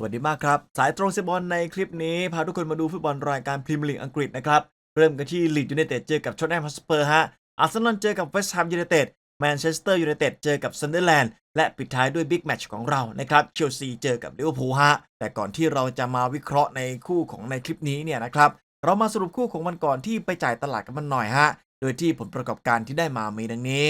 สวัสดีมากครับ สายตรงเซบอลในคลิปนี้ พาทุกคนมาดูฟุตบอลรายการพรีเมียร์ลีกอังกฤษนะครับ เริ่มกันที่ลีดยูไนเต็ดเจอกับชอตแนมฮอสเปอร์ฮะอาร์เซนอลเจอกับเวสต์แฮมยูไนเต็ดแมนเชสเตอร์ยูไนเต็ดเจอกับซันเดอร์แลนด์และปิดท้ายด้วยบิ๊กแมตช์ของเรานะครับเชลซีเจอกับลิเวอร์พูลฮะแต่ก่อนที่เราจะมาวิเคราะห์ในคู่ของในคลิปนี้เนี่ยนะครับเรามาสรุปคู่ของมันก่อนที่ไปจ่ายตลาดกันมันหน่อยฮะโดยที่ผลประกอบการที่ได้มามีดังนี้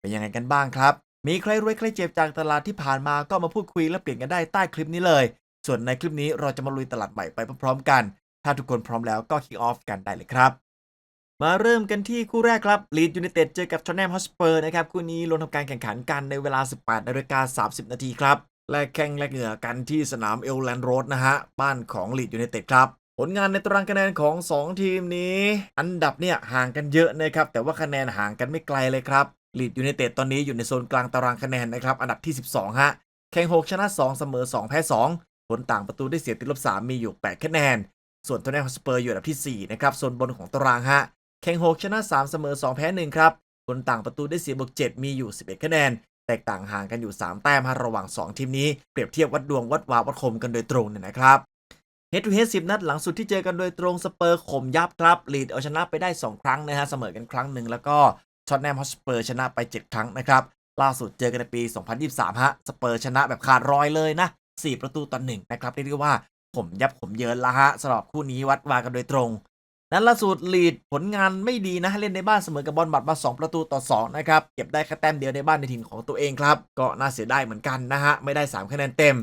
เป็นยังไงกันบ้างครับ มีใครรวยใครเจ็บจากตลาดที่ผ่านมาก็มาพูดคุยและเปลี่ยนกันได้ใต้คลิปนี้เลย ส่วนในคลิปนี้เราจะมาลุยตลาดใหม่ไปพร้อมๆกัน ถ้าทุกคนพร้อมแล้วก็คิกออฟกันได้เลยครับ มาเริ่มกันที่คู่แรกครับลีดยูไนเต็ดเจอกับ t อ t แนมฮอสเปอร์นะครับคู่นี้ลงทำการแข่งขันกันในเวลา 18นาฬิกา30 นาทีครับและแข่งแลกเหงื่อกันที่สนามเอลแลนด์โรดนะฮะบ้านของลีดยูไนเต็ดครับผลงานในตารางคะแนนของ 2 ทีมนี้ อันดับเนี่ยห่างกันเยอะนะครับแต่ว่าคะแนนห่างกันไม่ไกลเลยครับ ลีดยูไนเต็ดตอนนี้อยู่ในโซนกลางตารางคะแนนนะครับ อันดับที่ 12 ฮะ แข่ง 6 ชนะ 2 เสมอ 2 แพ้ 2 ผลต่างประตูได้เสียติดลบ 3 มีอยู่ 8 คะแนน ส่วนท o นแนมฮอสเปอร์อยู่อันดับที่ 4 นะครับ โซนบนของตารางฮะ แข่ง 6 ชนะ 3 เสมอ 2 แพ้ 1 ครับ ผลต่างประตูได้เสียบวก 7 มีอยู่ 11 คะแนน แตกต่างห่างกันอยู่ 3 แต้มฮะระหว่าง 2 ทีมนี้ เปรียบเทียบวัดดวงวัดวาวัดคมกันโดยตรงเนี่ยนะครับเฮดทูเฮดสินัดหลังสุดที่เจอกันโดยตรงสเปอร์ข่มยับครับลีดเอาชนะไปได้ 2 ครั้งนะฮะเสมอกันครั้งหนึ่งแล้วก็ ช็อตแนมฮอสเปอร์ชนะไป 7 ครั้งนะครับ ล่าสุดเจอกันในปี 2023 ฮะ สเปอร์ชนะแบบขาดรอยเลยนะ 4 ประตูต่อหนึ่งนะครับเรียกได้ว่าข่มยับข่มเยินละฮะสำหรับคู่นี้วัดวากันโดยตรง นั้นล่าสุดลีดผลงานไม่ดีนะ เล่นในบ้านเสมอกับบอลบัตมา 2 ประตูต่อ 2 นะครับ เก็บได้แค่แต้มเดียวในบ้านในถิ่นของตัวเองครับ ก็น่าเสียดายเหมือนกันนะฮะ ไม่ได้ 3 คะแนนเต็ม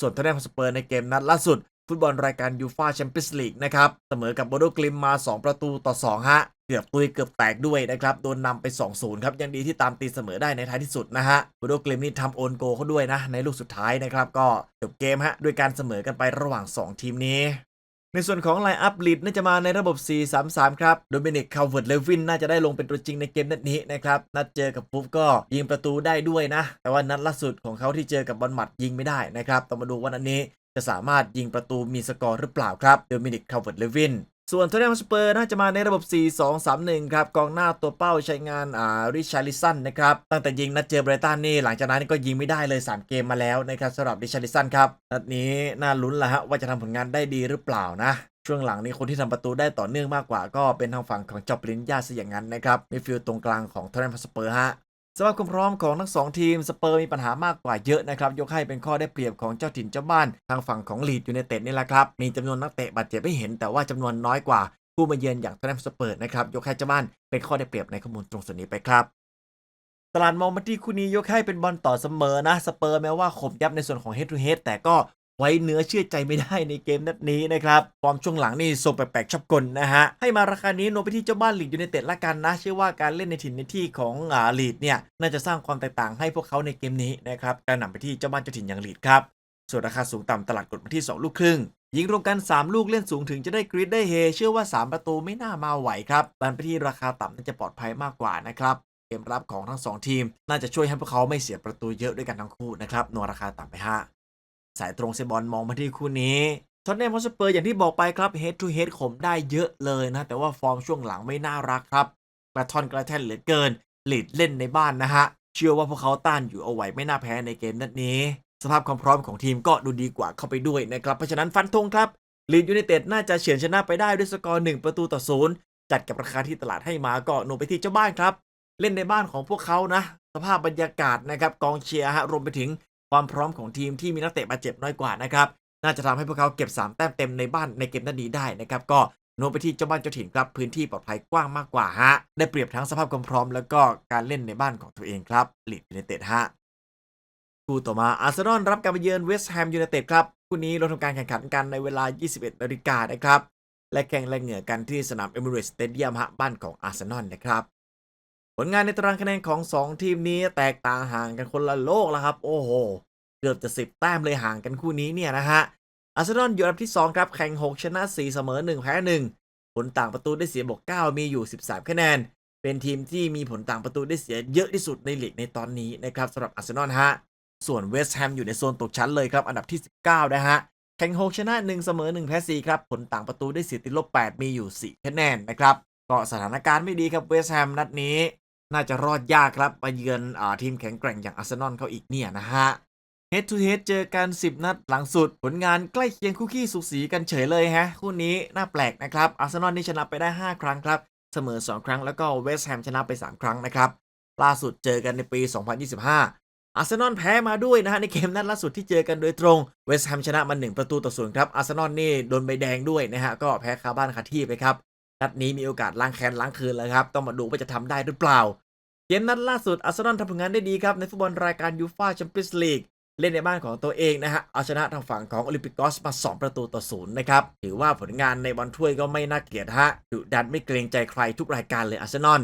ส่วนทางด้านของสเปอร์ในเกมนัดล่าสุด ฟุตบอลรายการยูฟาแชมเปี้ยนส์ลีกนะครับ เสมอกับโบโดกลิมมา 2 ประตูต่อ 2 ฮะ เกือบตุยเกือบแตกด้วยนะครับ โดนนำไป 2-0 ครับ ยังดีที่ตามตีเสมอได้ในท้ายที่สุดนะฮะโบโดเกลมนี่ทำโอนโกเขาด้วยนะ ในลูกสุดท้ายนะครับ ก็จบเกมฮะด้วยการเสมอกันไประหว่าง 2 ทีมนี้ในส่วนของไลน์อัพลีดน่าจะมาในระบบ 4-3-3 ครับ โดมินิกคาเวิร์ดเลวินน่าจะได้ลงเป็นตัวจริงในเกมนัดนี้นะครับ นัดเจอกับปุ๊บก็ยิงประตูได้ด้วยนะ แต่ว่านัดล่าสุดของเขาที่เจอกับบอลหมัดยิงไม่ได้นะครับ ต้องมาดูว่านัดนี้จะสามารถยิงประตูมีสกอร์หรือเปล่าครับ โดมินิกคาเวิร์ดเลวิน ส่วนโทเทนสเปอร์น่าจะมาในระบบ 4-2-3-1 ครับ กองหน้าตัวเป้าใช้งานอ่าริชาริสันนะครับ ตั้งแต่ยิงนัดเจอเบรตันนี่ หลังจากนั้นก็ยิงไม่ได้เลย 3 เกมมาแล้วนะครับสำหรับริชาริสันครับ นัดนี้น่าลุ้นละฮะว่าจะทำผลงานได้ดีหรือเปล่านะช่วงหลังนี้คนที่ทำประตูได้ต่อเนื่องมากกว่าก็เป็นทางฝั่งของจอบลินยาซะอย่างนั้นนะครับมิดฟิลด์ตรงกลางของโทเทนสเปอร์ฮะ สำหรับความพร้อมของทั้งสองทีมสเปอร์มีปัญหามากกว่าเยอะนะครับ ยกให้เป็นข้อได้เปรียบของเจ้าถิ่นเจ้าบ้าน ทางฝั่งของลีดอยูไนเต็ดนี่แหละครับ มีจำนวนนักเตะบาดเจ็บให้เห็นแต่ว่าจำนวนน้อยกว่าผู้มาเยือนอย่างทแนมสเปอร์นะครับ ยกให้เจ้าบ้านเป็นข้อได้เปรียบในข้อมูลตรงส่วนนี้ไปครับตลาดมองมาที่คู่นี้ยกให้เป็นบอลต่อเสมอนะสเปอร์แม้ว่าขมยับในส่วนของ head to head แต่ก็ ไว้เนื้อเชื่อใจไม่ได้ในเกมนัดนี้นะครับฟอร์มช่วงหลังนี่ทรงแปลกๆชอบกลนะฮะ ให้มาราคานี้โนไปที่เจ้าบ้านลีดยูไนเต็ดละกันนะ เชื่อว่าการเล่นในถิ่นในที่ของอ่าลีดเนี่ย น่าจะสร้างความแตกต่างให้พวกเขาในเกมนี้นะครับการนำไปที่เจ้าบ้านเจ้าถิ่นอย่างลีดครับ ส่วนราคาสูงต่ำตลาดกดมาที่ 2 ลูกครึ่งยิงรวมกัน 3 ลูกเล่นสูงถึงจะได้กรีดได้เฮเชื่อว่า 3 ประตูไม่น่ามาไหวครับดันไปที่ราคาต่ำน่าจะปลอดภัยมากกว่านะครับเกมรับของทั้ง 2 ทีม น่าจะช่วยให้พวกเขาไม่เสียประตูเยอะด้วยกันทั้งคู่นะครับนวราคาต่ำไปฮะ สายตรงเซบอลมองมาที่คู่นี้ท็อตแนมฮอสเปอร์อย่างที่บอกไปครับ head to head ข่มได้เยอะเลยนะ แต่ว่าฟอร์มช่วงหลังไม่น่ารักครับ กระทอนกระแท่นเหลือเกินลีดเล่นในบ้านนะฮะ เชื่อว่าพวกเขาต้านอยู่เอาไว้ไม่น่าแพ้ในเกมนัดนี้ สภาพความพร้อมของทีมก็ดูดีกว่าเข้าไปด้วยนะครับ เพราะฉะนั้นฟันธงครับลีดยูไนเต็ดน่าจะเฉือนชนะไปได้ด้วยสกอร์1ประตูต่อศูนย์จัดกับราคาที่ตลาดให้มาก็หนุไปที่เจ้าบ้านครับ เล่นในบ้านของพวกเขานะ สภาพบรรยากาศนะครับกองเชียร์ฮะรวมไปถึง ความพร้อมของทีมที่มีนักเตะบาดเจ็บน้อยกว่านะครับน่าจะทำให้พวกเขาเก็บ 3 แต้มเต็มในบ้านในเกมนัดนี้ได้นะครับก็โน้มไปที่เจ้าบ้านเจ้าถิ่นครับพื้นที่ปลอดภัยกว้างมากกว่าฮะได้เปรียบทั้งสภาพความพร้อม แล้วก็การเล่นในบ้านของตัวเองครับลีดยูไนเต็ดฮะคู่ต่อมาอาร์เซนอลรับการมาเยือนเวสต์แฮมยูไนเต็ดครับคู่นี้เราทำการแข่งขันกันในเวลา 21นาฬิกานะครับและแข่งแรงเหงื่อกันที่สนามเอมิเรตสเตเดียมฮะบ้านของอาร์เซนอลนะครับ ผลงานในตารางคะแนนของ 2 ทีมนี้แตกต่างห่างกันคนละโลกแล้วครับ โอ้โห เกือบจะ 10 แต้มเลยห่างกันคู่นี้เนี่ยนะฮะอาร์เซนอลอยู่อันดับที่ 2 ครับแข่ง 6 ชนะ 4 เสมอ 1 แพ้ 1 ผลต่างประตูได้เสียบวก 9 มีอยู่ 13 คะแนน เป็นทีมที่มีผลต่างประตูได้เสียเยอะที่สุดในลีกในตอนนี้นะครับสำหรับอาร์เซนอลฮะส่วนเวสต์แฮมอยู่ในโซนตกชั้นเลยครับอันดับที่ 19 นะฮะแข่ง 6 ชนะ 1 เสมอ 1 แพ้ 4 ครับ ผลต่างประตูได้เสียติดลบ 8 มีอยู่ 4 คะแนนนะครับก็สถานการณ์ไม่ดีครับเวสต์แฮมนัดนี้ น่าจะรอดยากครับมาเยือนอาทีมแข็งแกร่งอย่างอาร์เซนอลเขาอีกเนี่ยนะฮะ Head to Head เจอกัน 10 นัดหลังสุด ผลงานใกล้เคียงคู่ขี้สูสีกันเฉยเลยฮะ คู่นี้น่าแปลกนะครับอาร์เซนอลนี่ชนะไปได้ 5 ครั้งครับ เสมอ 2 ครั้งแล้วก็เวสต์แฮมชนะไป 3 ครั้งนะครับ ล่าสุดเจอกันในปี 2025 อาร์เซนอลแพ้มาด้วยนะฮะ ในเกมนัดล่าสุดที่เจอกันโดยตรงเวสต์แฮมชนะมา 1 ประตูต่อศูนย์ครับอาร์เซนอลนี่โดนใบแดงด้วยนะฮะก็แพ้คาบ้านคาที่ไปครับ นัดนี้มีโอกาสล้างแค้นล้างคืนแล้วครับ ต้องมาดูว่าจะทำได้หรือเปล่า เกมนัดล่าสุดอาร์เซนอลทำผลงานได้ดีครับ ในฟุตบอลรายการยูฟ่าแชมเปี้ยนส์ลีกเล่นในบ้านของตัวเองนะฮะเอาชนะทางฝั่งของโอลิมปิกอสมา 2 ประตูต่อศูนย์นะครับ ถือว่าผลงานในบอลถ้วยก็ไม่น่าเกลียดฮะดุดันไม่เกรงใจใครทุกรายการเลยอาร์เซนอล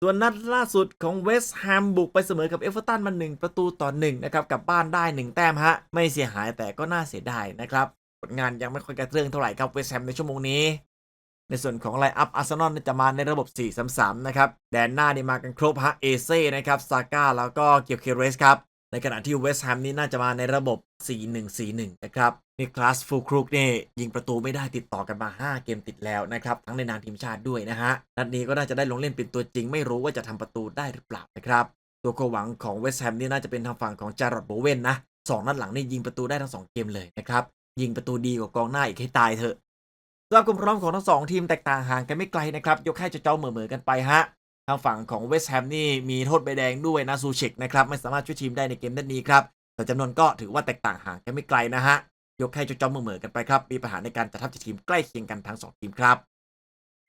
ส่วนนัดล่าสุดของเวสต์แฮมบุกไปเสมอกับเอเวอร์ตันมา1ประตูต่อ1นะครับกลับบ้านได้ 1 แต้มฮะไม่เสียหายแต่ก็น่าเสียดายนะครับผลงานยังไม่ค่อยกระเตื้องเท่าไหร่ครับเวสต์แฮมในชั่วโมงนี้ ในส่วนของไลอัพอาร์เซนอลจะมาในระบบ 4-3-3 นะครับแดนหน้านี่มากันครบฮะเอเซ่นะครับซาก้าแล้วก็เกียวเคเรสครับในขณะที่เวสต์แฮมนี่น่าจะมาในระบบ 4-1-4-1 นะครับนิคลาสฟูครุกนี่ยิงประตูไม่ได้ติดต่อกันมา 5 เกมติดแล้วนะครับ ทั้งในนามทีมชาติด้วยนะฮะ นัดนี้ก็น่าจะได้ลงเล่นเป็นตัวจริง ไม่รู้ว่าจะทำประตูได้หรือเปล่านะครับ ตัวความหวังของเวสต์แฮมนี่น่าจะเป็นทางฝั่งของจารอดโบเวนนะสองนัดหลังนี่ยิงประตูได้ทั้งสองเกมเลยนะครับ ยิงประตูดีกว่ากองหน้าอีกให้ตายเถอะ สำหรับความพร้อมของทั้งสองทีมแตกต่างห่างกันไม่ไกลนะครับ ยกให้เจ้าเหมือๆกันไปฮะ ทางฝั่งของเวสต์แฮมนี่มีโทษใบแดงด้วยนะซูเชกนะครับ ไม่สามารถช่วยทีมได้ในเกมนัดนี้ครับ แต่จำนวนก็ถือว่าแตกต่างห่างกันไม่ไกลนะฮะ ยกให้เจ้าเหมือๆกันไปครับ มีปัญหาในการจัดทัพทีมใกล้เคียงกันทั้งสองทีมครับ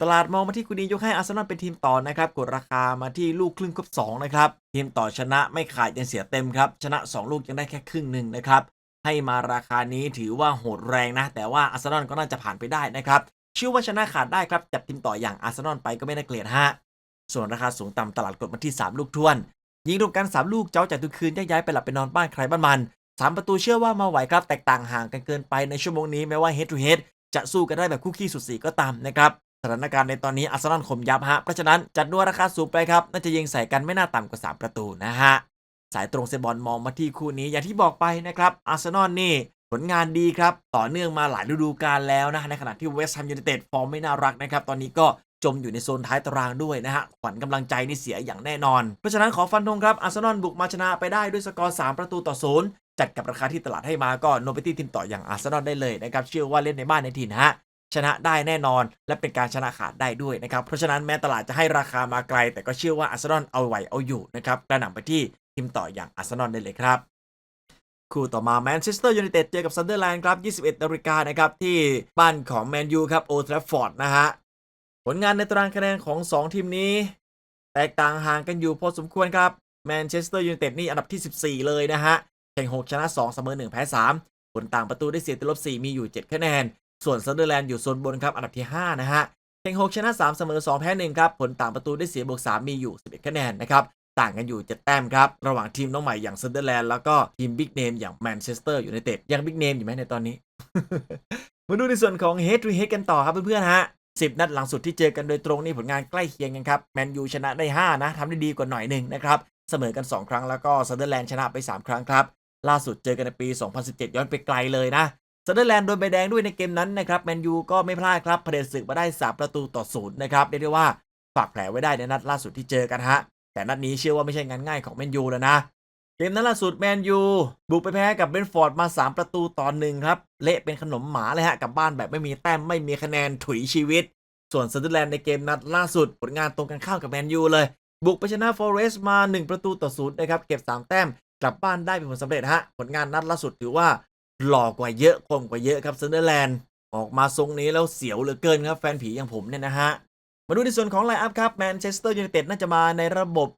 ตลาดมองมาที่คู่นี้ยกให้อาร์เซนอลเป็นทีมต่อนะครับกดราคามาที่ลูกครึ่งครบ2นะครับทีมต่อชนะไม่ขาดยังเสียเต็มครับชนะ 2 ลูกยังได้แค่ครึ่งหนึ่งนะครับ ให้มาราคานี้ถือว่าโหดแรงนะ แต่ว่าอาร์เซนอลก็น่าจะผ่านไปได้นะครับเชื่อว่าชนะขาดได้ครับจับทีมต่ออย่างอาร์เซนอลไปก็ไม่น่าเกลียดฮะส่วนราคาสูงต่ำตลาดกดมาที่ 3 ลูกทวน ยิงรวมกัน 3 ลูกเจ้าจากทุกคืนย้ายไปหลับไปนอนบ้านใครบ้านมัน 3 ประตูเชื่อว่ามาไหวครับ แตกต่างห่างกันเกินไปในชั่วโมงนี้แม้ว่า head to head จะสู้กันได้แบบคู่ขี้สุดสีก็ตามนะครับสถานการณ์ในตอนนี้อาร์เซนอลข่มยับฮะเพราะฉะนั้นจัดด้วยราคาสูงไปครับน่าจะยิงใส่กันไม่น่าต่ำกว่า 3 ประตูนะฮะ สายตรงเซบอลมองมาที่คู่นี้อย่างที่บอกไปนะครับอาร์เซนอลนี่ผลงานดีครับ ต่อเนื่องมาหลายฤดูกาลแล้วนะ ในขณะที่เวสต์แฮมยูไนเต็ดฟอร์มไม่น่ารักนะครับ ตอนนี้ก็จมอยู่ในโซนท้ายตารางด้วยนะฮะ ขวัญกำลังใจนี่เสียอย่างแน่นอน เพราะฉะนั้นขอฟันธงครับ อาร์เซนอลบุกมาชนะไปได้ด้วยสกอร์ 3 ประตูต่อศูนย์จัดกับราคาที่ตลาดให้มาก็โนเบตี้ทีมต่ออย่างอาร์เซนอลได้เลยนะครับ เชื่อว่าเล่นในบ้านในถิ่นฮะ ชนะได้แน่นอน และเป็นการชนะขาดได้ด้วยนะครับ เพราะฉะนั้นแม้ตลาดจะให้ราคามาไกล แต่ก็เชื่อว่าอาร์เซนอลเอาไหวเอาอยู่นะครับกระหน่ำไปที่ทีมต่ออย่างอาร์เซนอลได้เลยครับคู่ต่อมาแมนเชสเตอร์ยูไนเต็ดเจอกับซันเดอร์แลนด์ครับ 21นาฬิกานะครับ ที่บ้านของแมนยูครับโอทราฟอร์ดนะฮะ ผลงานในตารางคะแนนของ 2 ทีมนี้ แตกต่างห่างกันอยู่พอสมควรครับแมนเชสเตอร์ยูไนเต็ดนี่อันดับที่ 14 เลยนะฮะ แข่ง 6 ชนะ 2 เสมอ 1 แพ้ 3 ผลต่างประตูได้เสียติลบ 4 มีอยู่ 7 คะแนน ส่วนซันเดอร์แลนด์อยู่โซนบนครับอันดับที่ 5 นะฮะแข่ง6ชนะ3เสมอ2แพ้1ครับผลต่างประตูได้เสียบวก3มีอยู่ 11 คะแนนนะครับต่างกันอยู่ 7 แต้มครับ ระหว่างทีมน้องใหม่อย่างซันเดอร์แลนด์แล้วก็ทีมบิ๊กเนมอย่างแมนเชสเตอร์อยูไนเต็ดยังบิ๊กเนมอยู่ไหมในตอนนี้ มาดูในส่วนของ head to head กันต่อครับเพื่อนๆฮะ10นัดหลังสุดที่เจอกันโดยตรงนี่ผลงานใกล้เคียงกันครับแมนยูชนะได้ 5 นะทำได้ดีกว่าหน่อยหนึ่งนะครับ เสมอกัน 2 ครั้งแล้วก็ซันเดอร์แลนด์ชนะไป 3 ครั้งครับ ล่าสุดเจอกันในปี 2017 ย้อนไปไกลเลยนะ เดอร์แลนด์โดนใบแดงด้วยในเกมนั้นนะครับแมนยูก็ไม่พลาดครับเผด็จศึกมาได้ 3 ประตูต่อศูนย์นะครับเรียกได้ว่าฝากแผลไว้ได้ในนัดล่าสุดที่เจอกันฮะแต่นัดนี้เชื่อว่าไม่ใช่งานง่ายของแมนยูแล้วนะเกมนั้นล่าสุดแมนยูบุกไปแพ้กับเบนฟอร์ดมา 3 ประตูต่อหนึ่งครับ เละเป็นขนมหมาเลยฮะกลับบ้านแบบไม่มีแต้มไม่มีคะแนนถุยชีวิต ส่วนซันเดอร์แลนด์ในเกมนัดล่าสุด ผลงานตรงกันข้ามกับแมนยูเลย บุกไปชนะฟอเรสต์มา 1 ประตูต่อศูนย์นะครับ เก็บ 3 แต้มกลับบ้านได้เป็นผลสำเร็จฮะผลงานนัดล่าสุดถือว่า หล่อกว่าเยอะคมกว่าเยอะครับซันเดอร์แลนด์ออกมาทรงนี้แล้วเสียวเหลือเกินครับแฟนผีอย่างผมเนี่ยนะฮะ มาดูในส่วนของไลน์อัพครับแมนเชสเตอร์ยูไนเต็ดน่าจะมาในระบบ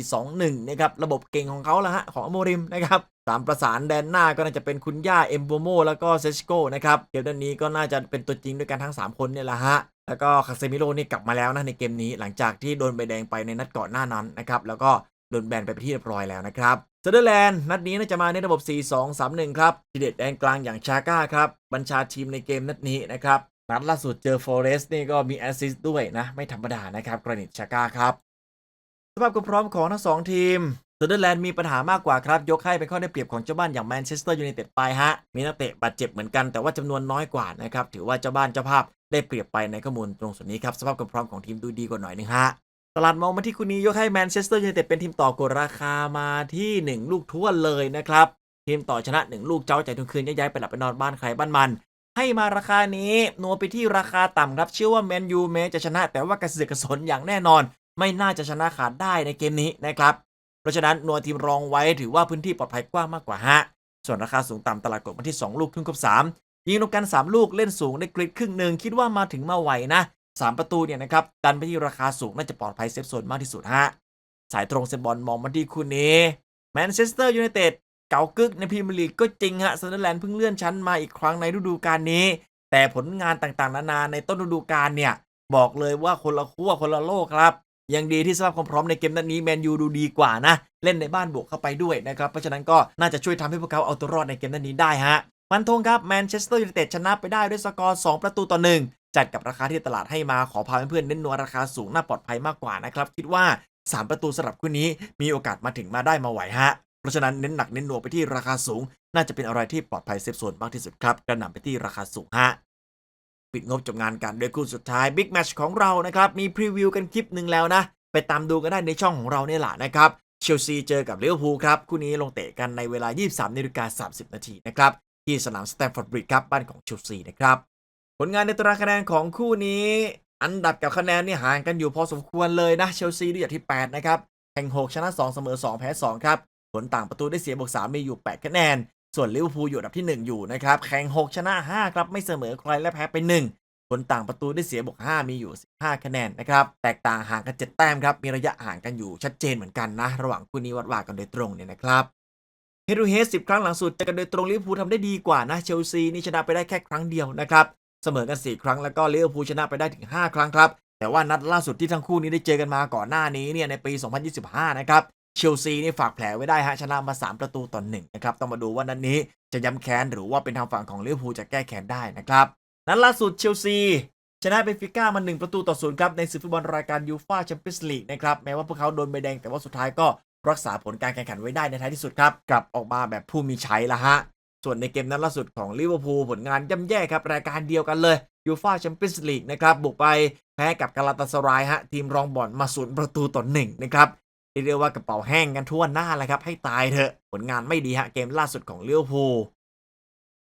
3-4-2-1 นะครับ ระบบเก่งของเขาละฮะ ของอโมริมนะครับตามประสานแดนหน้าก็น่าจะเป็นคุณย่าเอมโบโมแล้วก็เซชโกนะครับเกมนี้ก็น่าจะเป็นตัวจริงด้วยกันทั้ง 3 คนเนี่ยแหละฮะแล้วก็คาเซมิโร่นี่กลับมาแล้วนะในเกมนี้หลังจากที่โดนใบแดงไปในนัดก่อนหน้านั้นนะครับแล้วก็โดนแบนไปเป็นที่เรียบร้อยแล้วนะครับ เซเดอร์แลนด์นัดนี้น่าจะมาในระบบ 4-2-3-1 ครับทีเด็ดแดนกลางอย่างชาก้าครับ บัญชาทีมในเกมนัดนี้นะครับ นัดล่าสุดเจอฟอเรสต์นี่ก็มีแอสซิสต์ด้วยนะ ไม่ธรรมดานะครับกรณิตชาก้าครับสภาพความพร้อมของทั้งสองทีมเซเดอร์แลนด์มีปัญหามากกว่าครับ ยกให้เป็นข้อได้เปรียบของเจ้าบ้านอย่างแมนเชสเตอร์ยูไนเต็ดไปฮะ มีนักเตะบาดเจ็บเหมือนกันแต่ว่าจำนวนน้อยกว่านะครับถือว่าเจ้าบ้านเจ้าภาพได้เปรียบไปในข้อมูลตรงส่วนนี้ครับสภาพความพร้อมของทีมดูดีกว่าหน่อยนึงฮะ ตลาดมองมาที่คู่นี้ยกให้แมนเชสเตอร์ยูไนเต็ดเป็นทีมต่อกดราคามาที่ 1 ลูกท้วเลยนะครับ ทีมต่อชนะ 1 ลูกเจ้าใจทุกคืนย้ายไปหลับไปนอนบ้านใครบ้านมัน ให้มาราคานี้นัวไปที่ราคาต่ำครับเชื่อว่าแมนยูแม้จะชนะแต่ว่ากระเสือกกระสนอย่างแน่นอน ไม่น่าจะชนะขาดได้ในเกมนี้นะครับ เพราะฉะนั้นนัวทีมรองไว้ถือว่าพื้นที่ปลอดภัยกว้างมากกว่าฮะส่วนราคาสูงต่ำตลาดกดมาที่ 2 ลูกทุ่งครบ3ยิงลงกัน 3 ลูกเล่นสูงได้กริดครึ่งหนึ่งคิดว่ามาถึงมาไหวนะ 3 ประตูเนี่ยนะครับดันไปที่ราคาสูงน่าจะปลอดภัยเซฟโซนมากที่สุดฮะสายตรงเซนบอลมองมาที่คู่นี้แมนเชสเตอร์ยูไนเต็ดเก่ากึกในพรีเมียร์ลีกก็จริงฮะซันเดอร์แลนด์เพิ่งเลื่อนชั้นมาอีกครั้งในฤดูกาลนี้ แต่ผลงานต่างๆ นานาในต้นฤดูกาลเนี่ยบอกเลยว่าคนละขั้วคนละโลกครับยังดีที่สภาพความพร้อมในเกมนัดนี้แมนยูดูดีกว่านะ เล่นในบ้านบวกเข้าไปด้วยนะครับ เพราะฉะนั้นก็น่าจะช่วยทำให้พวกเขาเอาตัวรอดในเกมนัดนี้ได้ฮะมันทงครับแมนเชสเตอร์ยูไนเต็ดชนะไปได้ด้วยสกอร์ 2 ประตูต่อหนึ่ง จัดกับราคาที่ตลาดให้มาขอพาเพื่อนๆเน้นนัวราคาสูงน่าปลอดภัยมากกว่านะครับ คิดว่า 3 ประตูสำหรับคู่นี้มีโอกาสมาถึงมาได้มาไหวฮะ เพราะฉะนั้นเน้นหนักเน้นนัวไปที่ราคาสูง น่าจะเป็นอะไรที่ปลอดภัยเซฟโซนมากที่สุดครับกระหน่ำไปที่ราคาสูงฮะปิดงบจบงานกันด้วยคู่สุดท้ายบิ๊กแมชของเรานะครับมีพรีวิวกันคลิปหนึ่งแล้วนะไปตามดูกันได้ในช่องของเราเนี่ยแหละนะครับเชลซีเจอกับลิเวอร์พูลครับคู่นี้ลงเตะกันในเวลา 23นาฬิกา30 นาทีนะครับที่สนามสแตมฟอร์ดบริดจ์ครับบ้านของเชลซีนะครับ ผลงานในตารางคะแนนของคู่นี้ อันดับกับคะแนนนี่ห่างกันอยู่พอสมควรเลยนะเชลซีได้อยู่ที่ 8 นะครับแข่ง 6 ชนะ 2 เสมอ 2 แพ้ 2 ครับ ผลต่างประตูได้เสียบวก3มีอยู่ 8 คะแนน ส่วนลิเวอร์พูลอยู่อันดับที่ 1 อยู่นะครับ แข่ง 6 ชนะ 5 ครับ ไม่เสมอใครและแพ้ไป 1 ผลต่างประตูได้เสียบวก5มีอยู่ 15 คะแนนนะครับ แตกต่างห่างกัน 7 แต้มครับ มีระยะห่างกันอยู่ชัดเจนเหมือนกันนะ ระหว่างคู่นี้วัดว่ากันโดยตรงเนี่ยนะครับ เฮดูเฮส10ครั้งหลังสุดเจอกันโดยตรงลิเวอร์พูลทำได้ดีกว่านะ เชลซีนี่ชนะไปได้แค่ครั้งเดียวนะครับ เสมอกัน 4 ครั้งแล้วก็ลิเวอร์พูลชนะไปได้ถึง 5 ครั้งครับ แต่ว่านัดล่าสุดที่ทั้งคู่นี้ได้เจอกันมาก่อนหน้านี้เนี่ยในปี 2025 นะครับเชลซีนี่ฝากแผลไว้ได้ฮะชนะมา 3 ประตูต่อหนึ่งนะครับต้องมาดูว่านัดนนี้จะย้ำแค้นหรือว่าเป็นทางฝั่งของลิเวอร์พูลจะแก้แค้นได้นะครับนัดล่าสุดเชลซีชนะเบนฟิก้ามา 1 ประตูต่อศูนย์ครับในศึกฟุตบอลรายการยูฟ่าแชมเปี้ยนส์ลีกนะครับแม้ว่าพวกเขาโดนใบแดงแต่ว่าสุดท้ายก็รักษาผลการแข่งขันไว้ได้ในท้ายที่สุดครับกลับออกมาแบบผู้มีชัยละฮะ ส่วนในเกมนัดล่าสุดของลิเวอร์พูลผลงานย่ำแย่ครับ รายการเดียวกันเลยยูฟ่าแชมเปี้ยนส์ลีกนะครับ บุกไปแพ้กับกาลาตาสรายฮะ ทีมรองบอลมาศูนย์ประตูต่อหนึ่งนะครับเรียกว่ากระเป๋าแห้งกันทั่วหน้าเลยครับ ให้ตายเถอะ ผลงานไม่ดีฮะ เกมล่าสุดของลิเวอร์พูล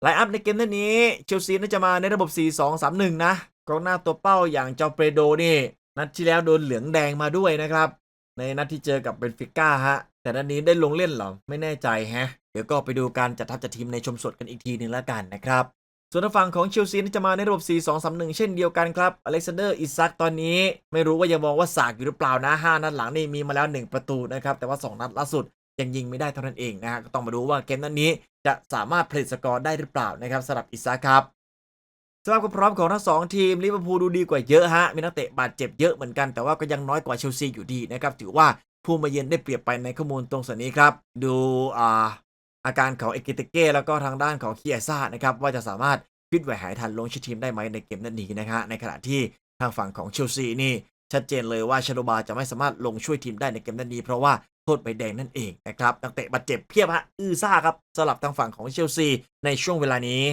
ไลน์อัพในเกมนี้เชลซีน่าจะมาในระบบ 4-2-3-1 นะกองหน้าตัวเป้าอย่างเจ้าเปโดนี่ นัดที่แล้วโดนเหลืองแดงมาด้วยนะครับ ในนัดที่เจอกับเบนฟิก้าฮะแต่นัดนี้ได้ลงเล่นหรอไม่แน่ใจแฮะ เดี๋ยวก็ไปดูการจัดทัพจัดทีมในชมสดกันอีกทีหนึ่งแล้วกันนะครับ ส่วนฝั่งของเชลซีนี่จะมาในระบบ 4-2-3-1 เช่นเดียวกันครับอเล็กซานเดอร์อิซักตอนนี้ ไม่รู้ว่ายังมองว่าสากอยู่หรือเปล่านะ5นัดหลังนี่มีมาแล้ว 1 ประตูนะครับ แต่ว่า 2 นัดล่าสุดยังยิงไม่ได้เท่านั้นเองนะฮะก็ต้องมาดูว่าเกมนัดนี้จะสามารถผลิตสกอร์ได้หรือเปล่านะครับสำหรับอิซักครับสภาพความพร้อมของทั้งสองทีมลิเวอร์พูลดูดีกว่าเยอะฮะมีนักเตะบาดเจ็บเยอะเหมือนกันแต่ว่าก็ยังน้อยกว่าเชลซีอยู่ดีนะครับถือว่าผู้มาเยือนได้เปรียบไปในข้อมูลตรงส่วนนี้ครับ ดูอ่า อาการของเอกิเตเก้แล้วก็ทางด้านของคีเอซ่านะครับว่าจะสามารถฟิตไหวหายทันลงชื่อทีมได้ไหมในเกมนัดนี้นะฮะในขณะที่ทางฝั่งของเชลซีนี่ชัดเจนเลยว่าชาโดบาจะไม่สามารถลงช่วยทีมได้ในเกมนัดนี้เพราะว่าโทษใบแดงนั่นเองนะครับนักเตะบาดเจ็บเพียบฮะอือซ่าครับสำหรับทางฝั่งของเชลซีในช่วงเวลานี้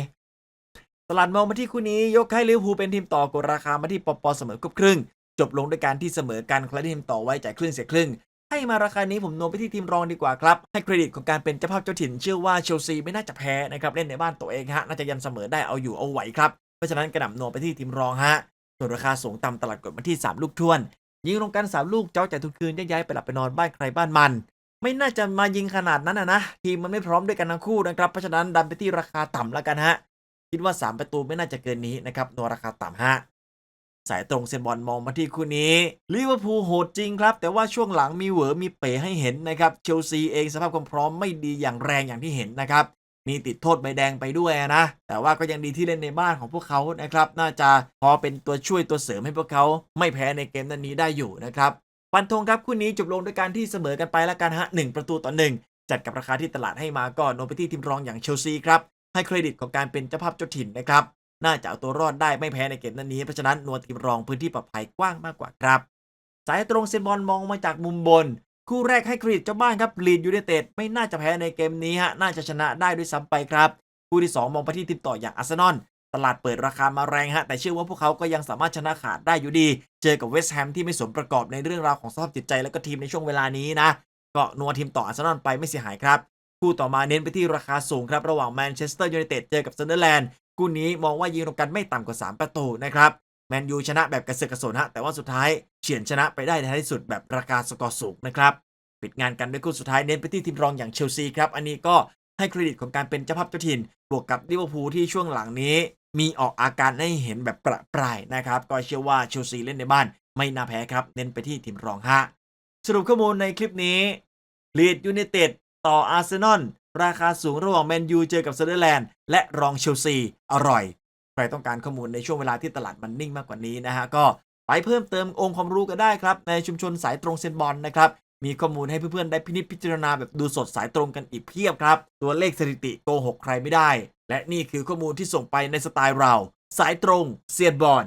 ตลาดมองมาที่คู่นี้ยกให้ลิเวอร์พูลเป็นทีมต่อกดราคามาที่ปอปอเสมอครบครึ่ง จบลงด้วยการที่เสมอกันใครที่ทีมต่อไว้จ่ายครึ่งเสียครึ่ง ให้มาราคานี้ผมโน้มไปที่ทีมรองดีกว่าครับ ให้เครดิตของการเป็นเจ้าภาพเจ้าถิ่น เชื่อว่าเชลซีไม่น่าจะแพ้นะครับเล่นในบ้านตัวเองฮะน่าจะยันเสมอได้เอาอยู่เอาไหวครับเพราะฉะนั้นกระหน่ำโน้มไปที่ทีมรองฮะส่วนราคาสูงต่ำตลาดกดมาที่ 3 ลูกท้วน ยิงลงกัน 3 ลูกเจ้าจ่ายทุกคืนย้ายไปหลับไปนอนบ้านใครบ้านมัน ไม่น่าจะมายิงขนาดนั้นนะนะทีมมันไม่พร้อมด้วยกันทั้งคู่นะครับเพราะฉะนั้นดันไปที่ราคาต่ำแล้วกันฮะคิดว่า 3 ประตูไม่น่าจะเกินนี้นะครับโนราคาต่ำฮะ สายตรงเซนบอลมองมาที่คู่นี้ลิเวอร์พูลโหดจริงครับ แต่ว่าช่วงหลังมีเหวอมีเป๋ให้เห็นนะครับเชลซีเองสภาพความพร้อมไม่ดีอย่างแรงอย่างที่เห็นนะครับมีติดโทษใบแดงไปด้วยนะ แต่ว่าก็ยังดีที่เล่นในบ้านของพวกเขานะครับ น่าจะพอเป็นตัวช่วยตัวเสริมให้พวกเขา ไม่แพ้ในเกมนั้นนี้ได้อยู่นะครับฟันธงครับคู่นี้จบลงด้วยการที่เสมอกันไปแล้วกันฮะหนึ่งประตูต่อหนึ่งจัดกับราคาที่ตลาดให้มาก็โนไปที่ทีมรองอย่างเชลซีครับให้เครดิตของการเป็นเจ้าภาพเจ้าถิ่นนะครับ น่าจะเอาตัวรอดได้ไม่แพ้ในเกมนั้นนี้เพราะฉะนั้นนวลทีมรองพื้นที่ปลอดภัยกว้างมากกว่าครับ สายตรงเซนบอลมองมาจากมุมบน คู่แรกให้เครดิตเจ้าบ้านครับลีดยูไนเต็ดไม่น่าจะแพ้ในเกมนี้ฮะน่าจะชนะได้ด้วยซ้ำไปครับคู่ที่ 2 มองไปที่ทีมต่ออย่างอาร์เซนอลตลาดเปิดราคามาแรงฮะแต่เชื่อว่าพวกเขาก็ยังสามารถชนะขาดได้อยู่ดี เจอกับเวสต์แฮมที่ไม่สมประกอบในเรื่องราวของสภาพจิตใจและก็ทีมในช่วงเวลานี้นะก็นัวทีมต่ออาร์เซนอลไปไม่เสียหายครับ คู่ต่อมาเน้นไปที่ราคาสูงครับ ระหว่างแมนเชสเตอร์ยูไนเต็ดเจอกับซันเดอร์แลนด์ คู่นี้มองว่ายิงรวมกันไม่ต่ำกว่า 3 ประตูนะครับแมนยูชนะแบบกระเสือกกระสนฮะแต่ว่าสุดท้ายเฉือนชนะไปได้ในท้ายที่สุดแบบราคาสกอร์สูงนะครับปิดงานกันด้วยคู่สุดท้ายเน้นไปที่ทีมรองอย่างเชลซีครับอันนี้ก็ให้เครดิตของการเป็นเจ้าภาพเจ้าถิ่น บวกกับลิเวอร์พูลที่ช่วงหลังนี้ มีออกอาการให้เห็นแบบประปรายนะครับ ก็เชื่อว่าเชลซีเล่นในบ้านไม่น่าแพ้ครับ เน้นไปที่ทีมรองฮะสรุปข้อมูลในคลิปนี้ลีดยู i นเต็ด ต่ออาร์เซนอลราคาสูงระหว่างแมนยูเจอกับเซเดอร์แลนด์และรองเชลซีอร่อย ใครต้องการข้อมูลในช่วงเวลาที่ตลาดมันนิ่งมากกว่านี้นะฮะก็ไปเพิ่มเติมองค์ความรู้กันได้ครับ ในชุมชนสายตรงเซนบอลนะครับมีข้อมูลให้เพื่อนๆ ได้พินิจพิจารณาแบบดูสดสายตรงกันอีกเพียบครับ ตัวเลขสถิติโกหกใครไม่ได้ และนี่คือข้อมูลที่ส่งไปในสไตล์เรา สายตรงเซียนบอล